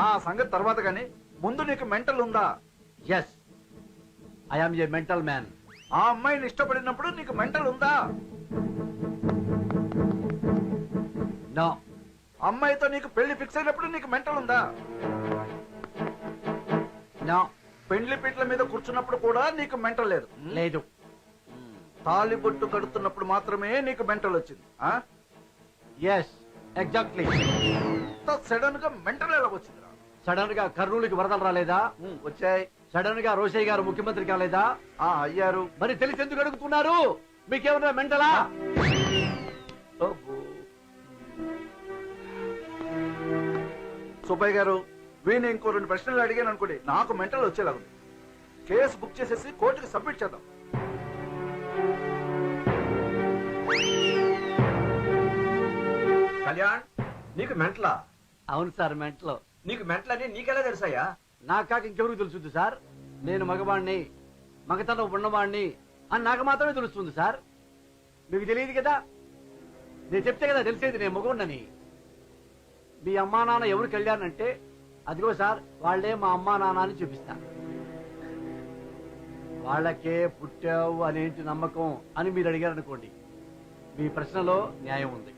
ఆ సంగతి తర్వాత గాని ముందు నీకు మెంటల్ ఉందా? Yes I'm a mental man ఆ అమ్మాయిని ఇష్టపడినప్పుడు నీకు మెంటల్ ఉందా? నో అమ్మాయితో నీకు పెళ్ళి ఫిక్స్ అయినప్పుడు నీకు మెంటల్ ఉందా? నో పెండ్లి పీటల మీద కూర్చున్నప్పుడు కూడా నీకు మెంటల్ లేదు. లేదు. తాలి బొట్టు కడుతున్నప్పుడు మాత్రమే నీకు మెంటల్ వచ్చింది. ఆ? ఎస్ ఎగ్జాక్ట్లీ సడన్గా మెంటల్ ఎలా వచ్చిందిరా సడన్గా కర్నూలుకి వరదలు రాలేదా? వచ్చాయి. సడన్గా రోషయ్య గారు ముఖ్యమంత్రి కాలేదా ఆ అయ్యారు. మరి తెలిసి ఎందుకు అడుగుతున్నారు? మీకేమన్నా మెంటలా. సుబ్బయ్య గారు వీణి ఇంకో రెండు ప్రశ్నలు అడిగాను అనుకోండి నాకు మెంటల్ వచ్చేలా ఉంది. కేసు బుక్ చేసేసి కోర్టుకి సబ్మిట్ చేద్దాం. కళ్యాణ్ నీకు మెంటలా? అవును సార్ మెంటలో. నీకు మెంటలని నీకెలా తెలుసాయా నాకు కాక ఇంకెవరికి తెలుస్తుంది సార్? నేను మగవాణ్ణి మగతనం ఉన్నవాణ్ణి అని నాకు మాత్రమే తెలుస్తుంది సార్. మీకు తెలియదు కదా? నేను చెప్తే కదా తెలిసేది నేను మగవుండని మీ అమ్మా నాన్న ఎవరికి వెళ్ళానంటే అదిగో సార్ వాళ్ళే మా అమ్మా నాన్న అని చూపిస్తా వాళ్ళకే పుట్టావు అనేంటి నమ్మకం అని మీరు అడిగారనుకోండి మీ ప్రశ్నలో న్యాయం ఉంది.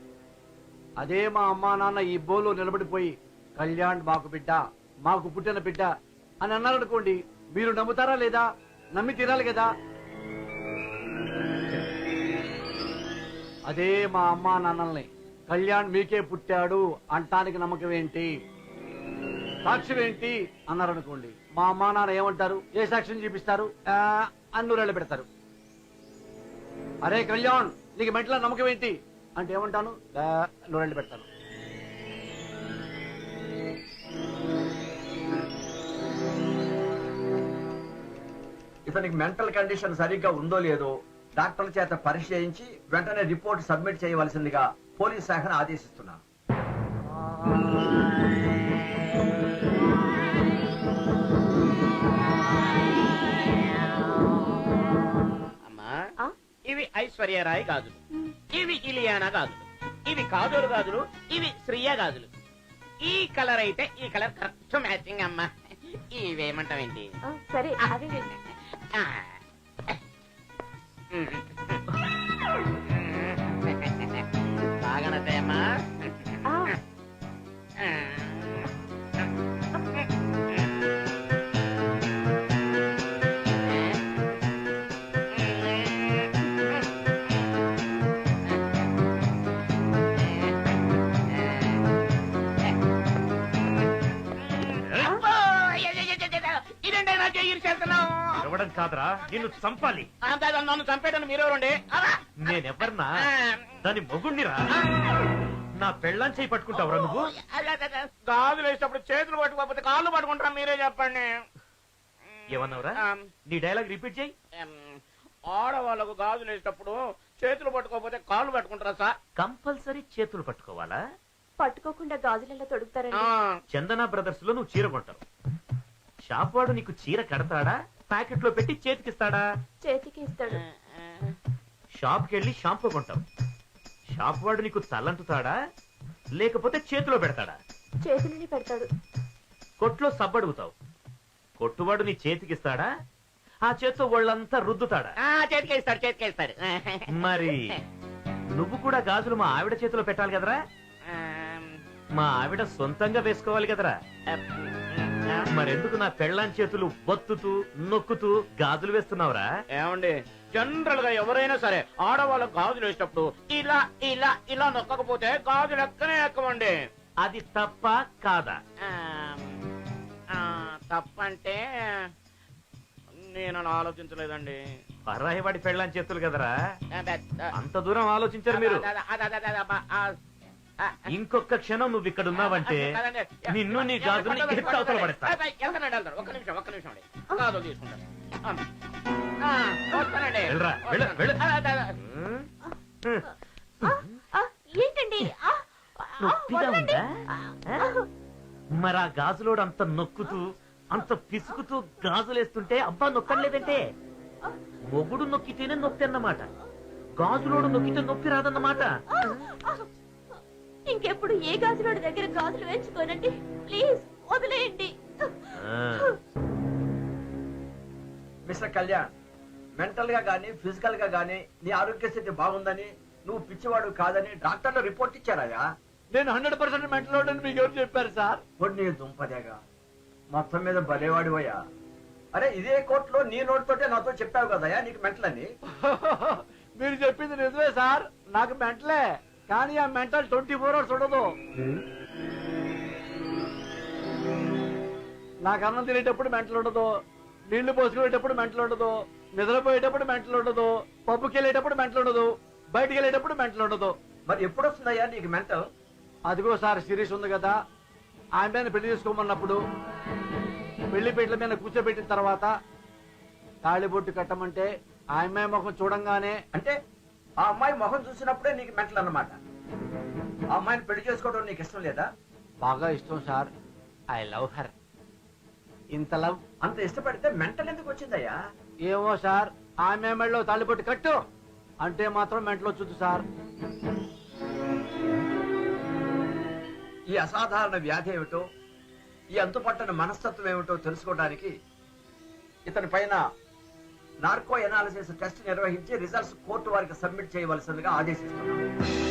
అదే మా అమ్మా నాన్న ఈ బోలో నిలబడిపోయి కళ్యాణ్ మాకు బిడ్డ మాకు పుట్టిన బిడ్డ అని అన్నారనుకోండి మీరు నమ్ముతారా లేదా? నమ్మి తీరాలి కదా? అదే మా అమ్మా నాన్నల్ని కళ్యాణ్ మీకే పుట్టాడు అంటానికి నమ్మకం ఏంటి? సాక్ష్యం ఏంటి? అన్నారనుకోండి. మా అమ్మా నాన్న ఏమంటారు? ఏ సాక్ష్యం చూపిస్తారు? ఆ, అని పెడతారు. అరే కళ్యాణ్ నీకు మెట్ల నమ్మకం ఏంటి? అంటే ఏమంటాను? నూరేళ్ళు పెడతాను. ఇతనికి మెంటల్ కండిషన్ సరిగ్గా ఉందో లేదో డాక్టర్ల చేత చేయించి వెంటనే రిపోర్ట్ సబ్మిట్ చేయవలసిందిగా పోలీస్ శాఖను ఆదేశిస్తున్నాను? ఇవి ఐశ్వర్యరాయ్ గాజులు. ఇవి ఇలియానా గాజులు. ఇవి కాజోలు గాజులు ఇవి శ్రీయ గాజులు. ఈ కలర్ అయితే ఈ కలర్ కరెక్ట్ మ్యాచింగ్ అమ్మా. ఇవేమంటావేంటి? సరే అవి ఆ. బాగా నచ్చాయమ్మా ఆ, అబ్బో! ఇదేంటి నా చెయ్యి చేస్తున్నావు ఇవ్వడం కాదురా నిన్ను చంపాలి. నన్ను చంపేటను మీరెవరండి? నేనెవర్నా? దాని మొగుణ్ణిరా. నా పెళ్ళాం చేయి పట్టుకుంటావురా నువ్వు? గాజులు వేసేటప్పుడు చేతులు పట్టుకోకపోతే కాళ్ళు పట్టుకుంటారా మీరే చెప్పండి. ఏమన్నావురా? నీ డైలాగ్ రిపీట్ చేయి. ఆడవాళ్ళకు గాజులు వేసేటప్పుడు చేతులు పట్టుకోకపోతే కాళ్ళు పట్టుకుంటారా సార్? కంపల్సరీ చేతులు పట్టుకోవాలా? పట్టుకోకుండా గాజులలో తొడుగుతారండి? ఆ, చందన బ్రదర్స్లో నువ్వు చీర కొంటావు. షాప్ వాడు నీకు చీర కడతాడా? ప్యాకెట్లో పెట్టి చేతికిస్తాడా? చేతికి ఇస్తాడు షాప్ కెళ్ళి షాంపూ కొంటావు. షాప్ వాడు నీకు తలంటుతాడా? లేకపోతే చేతిలో పెడతాడా? చేతులని పెడతాడు. కొట్లో సబ్బడుగుతావు. కొట్టువాడు నీ చేతికిస్తాడా? ఆ చేత్తో వాళ్ళంతా రుద్దుతాడా? ఆ, చేతికే ఇస్తాడు చేతికే ఇస్తాడు మరి నువ్వు కూడా గాజులు మా ఆవిడ చేతిలో పెట్టాలి కదరా? మా ఆవిడ సొంతంగా వేసుకోవాలి కదరా? మరెందుకు నా పెళ్ళాం చేతులు బొత్తుతూ నొక్కుతూ గాజులు వేస్తున్నావురా ఏమండి జనరల్గా ఎవరైనా సరే ఆడవాళ్ళకు గాజులు వేసేటప్పుడు ఇలా ఇలా ఇలా నొక్కకపోతే గాజులు ఎక్కనే ఎక్కమండి అది తప్ప కాదా తప్పంటే నేను అలా ఆలోచించలేదండి పరాయివాడి పెళ్ళాం చేతులు కదరా అంత దూరం ఆలోచించారు మీరు ఇంకొక క్షణం నువ్వు ఇక్కడ ఉన్నావంటే. నిన్ను నీ ఎత్తి అవతల. ఒక్క నిమిషం ఒక్క నిమిషం గాజులు తీసుకుంటాను. హ్మ్? ఆ, ఆ, ఏంటండి? నొప్పిగా. ఉందా? మరి ఆ గాజులోడు అంత నొక్కుతూ అంత పిసుకుతూ గాజులేస్తుంటే అబ్బా నొక్కలేదంటే మొగుడు నొక్కితేనే నొప్పి అన్నమాట. గాజులోడు నొక్కితే నొప్పి రాదన్నమాట. ఇంకెప్పుడు ఏ గాజులోడి దగ్గర గాజులు వేయించుకోనండి ప్లీజ్ వదిలేయండి. మిస్టర్ కళ్యాణ్ మెంటల్గా గానీ ఫిజికల్గా గానీ నీ ఆరోగ్య స్థితి బాగుందని నువ్వు పిచ్చివాడు కాదని డాక్టర్లు రిపోర్ట్ ఇచ్చారాయా? నేను హండ్రెడ్ పర్సెంట్ మెంటల్ మీకు ఎవరు చెప్పారు సార్? పొడి నీ దుంపదేగా. మొత్తం మీద బలేవాడివయ్యా అరే ఇదే కోర్టులో నీ నోటితోటే నాతో చెప్పావు కదయ్యా నీకు మెంటల్ అని మీరు చెప్పింది నిజమే సార్. నాకు మెంటలే. కానీ ఆ మెంటల్ ట్వంటీ ఫోర్ అవర్స్ ఉండదు. నాకు అన్నం తినేటప్పుడు మెంటలు ఉండదు నీళ్ళు పోసుకునేటప్పుడు మెంటలు ఉండదు నిద్రపోయేటప్పుడు మెంటలు ఉండదు పప్పుకి వెళ్ళేటప్పుడు మెంటలు ఉండదు బయటికి వెళ్ళేటప్పుడు మెంటలు ఉండదు. మరి ఎప్పుడు వస్తుందయ్యా నీకు మెంటల్? అదిగో సార్ సిరీస్ ఉంది కదా. ఆమెను పెళ్ళి చేసుకోమన్నప్పుడు పెళ్ళి పీటల మీద కూర్చోబెట్టిన తర్వాత తాళిబొట్టు కట్టమంటే ఆమె ముఖం చూడంగానే అంటే ఆ అమ్మాయి మొహం చూసినప్పుడే నీకు మెంటల్ అన్నమాట ఆ అమ్మాయిని పెళ్ళి చేసుకోవడం నీకు ఇష్టం లేదా? బాగా ఇష్టం సార్. I love her. ఇంత లవ్? అంత ఇష్టపడితే మెంటల్ ఎందుకు వచ్చిందయ్యా? ఏమో సార్ ఆమె మెళ్ళలో తాళిబొట్టు కట్టు. అంటే మాత్రం మెంటలో చూద్దు సార్. ఈ అసాధారణ వ్యాధి ఏమిటో ఈ అంతుపట్టని మనస్తత్వం ఏమిటో తెలుసుకోవడానికి ఇతని పైన నార్కో ఎనాలిసిస్ టెస్ట్ నిర్వహించి రిజల్ట్స్ కోర్టు వారికి సబ్మిట్ చేయవలసిందిగా ఆదేశిస్తున్నాను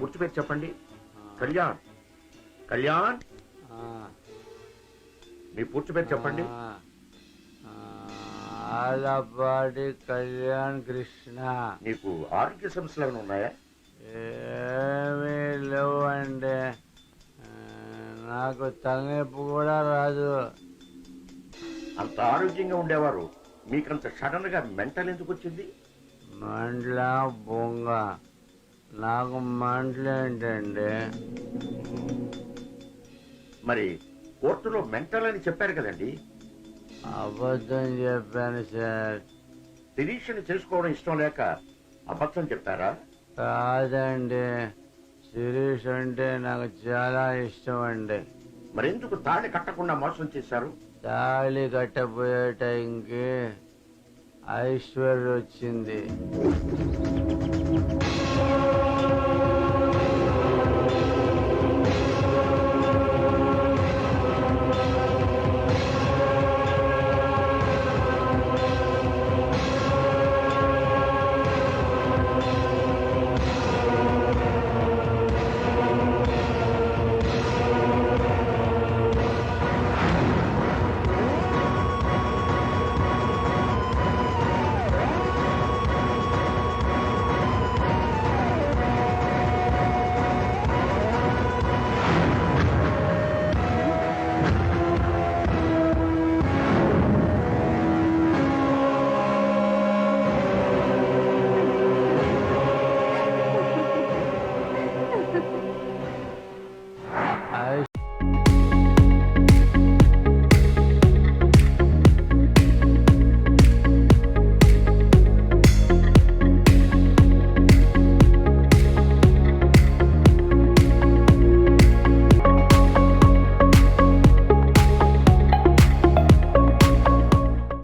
పూర్తి పేరు చెప్పండి. కళ్యాణ్. కళ్యాణ్? మీ పూర్తి పేరు చెప్పండి. ఆలపాటి కళ్యాణ్ కృష్ణ. నీకు ఆరోగ్య సమస్యలు ఏమైనా ఉన్నాయా? ఏమీ నాకు తలనొప్పి కూడా రాదు. అంత ఆరోగ్యంగా ఉండేవారు. మీకంత సడన్గా మెంటల్ ఎందుకు వచ్చింది? మంటల బొంగ. నాకు మంటలు ఏంటండి? మరి కోర్టులో మెంటల్ అని చెప్పారు కదండి. అబద్ధం చెప్పాను సార్. శిరీషని తెలుసుకోవడం ఇష్టం లేక అబద్ధం చెప్పారా? కాదండి. శిరీష్ అంటే నాకు చాలా ఇష్టం అండి. మరెందుకు తాళి కట్టకుండా మోసం చేశారు? తాళి కట్టబోయే టైంకి ఐశ్వర్య వచ్చింది.